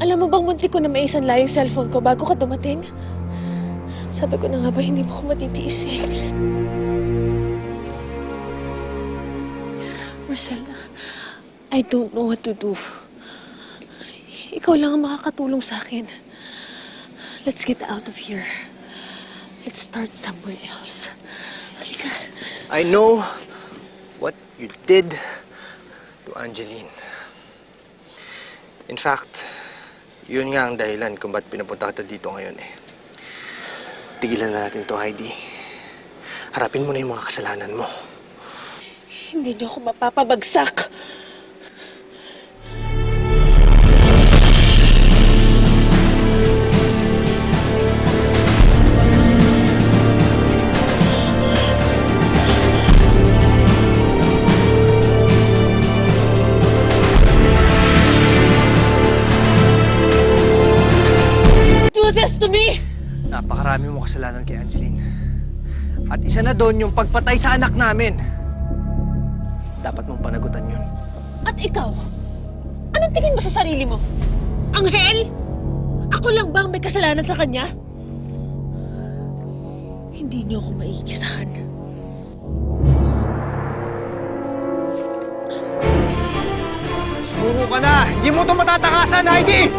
Alam mo bang munti ko na may isang layong cellphone ko bago ka dumating? Sabi ko na nga ba, hindi mo ko matitiis eh. Marcella, I don't know what to do. Ikaw lang ang makakatulong sa akin. Let's get out of here. Let's start somewhere else. Halika. I know what you did. Angeline. In fact, yun nga ang dahilan kung ba't pinapunta kita dito ngayon eh. Tigilan na natin to, Heidi. Harapin mo na yung mga kasalanan mo. Hindi niyo ako mapapabagsak. Do this to me! Napakarami mo kasalanan kay Angeline. At isa na doon yung pagpatay sa anak namin. Dapat mong panagutan yun. At ikaw? Anong tingin mo sa sarili mo? Anghel? Ako lang ba ang may kasalanan sa kanya? Hindi niyo ako maiisahan. Sumuro ka na! Hindi mo to matatakasan, Heidi!